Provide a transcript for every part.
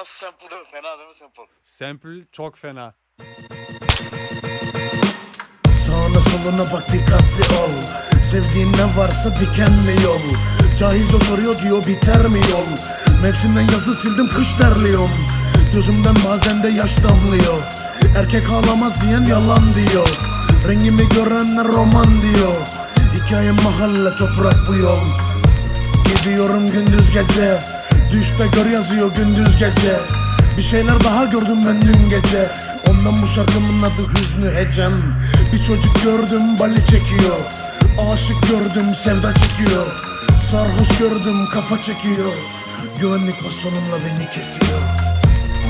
Nasıl sample değil mi? Fena değil mi sample? Sample çok fena. Sağına soluna bak dikkatli ol. Sevdiğin ne varsa dikenli yol? Cahilce soruyor diyor biter mi yol? Mevsimden yazı sildim kış terliyorum Gözümden bazen de yaş damlıyor. Erkek ağlamaz diyen yalan diyor. Rengimi görenler roman diyor. Hikayem mahalle toprak bu yol. Gidiyorum gündüz gece Düşte gör yazıyor gündüz gece. Bir şeyler daha gördüm ben dün gece. Ondan bu şarkımın adı Hüznü Hecem Bir çocuk gördüm bali çekiyor. Aşık gördüm sevda çekiyor. Sarhoş gördüm kafa çekiyor. Güvenlik bastonumla beni kesiyor.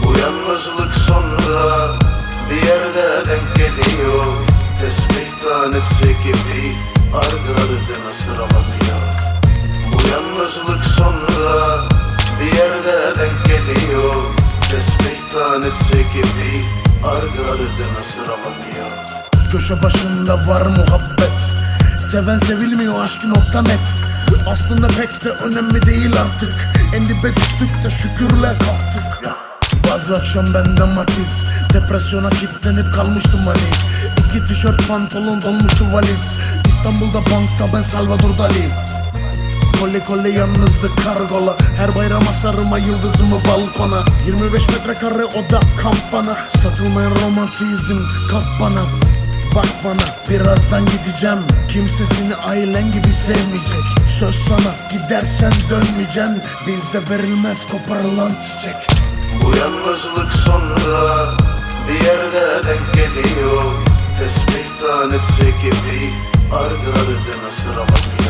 Bu yalnızlık sonra bir yerde denk geliyor. Tesbih tanesi gibi ardı ardına sıralanıyor Bu yalnızlık tanesi gibi ardı ardına sıralanıyor Köşe başında var muhabbet. Seven sevilmiyor aşkı nokta net. Aslında pek de önemli değil artık. En dibe düştük de şükürle kalktık. Bazı akşam bende matiz. Depresyona kilitlenip kalmıştım hani İki tişört pantolon dolmuştu valiz. İstanbul'da bankta ben Salvador Dali Kole kole yalnızlık kargola. Her bayram asarıma yıldızımı balkona. 25 metrekare oda kampana. Satılmayan romantizm kalk bana. Bak bana birazdan gideceğim. Kimse seni ailen gibi sevmeyecek. Söz sana gidersen dönmeyeceksin Bizde verilmez koparılan çiçek. Bu yalnızlık sonra bir yerde denk geliyor. Tesbih tanesi gibi ardı ardına sıralanıyor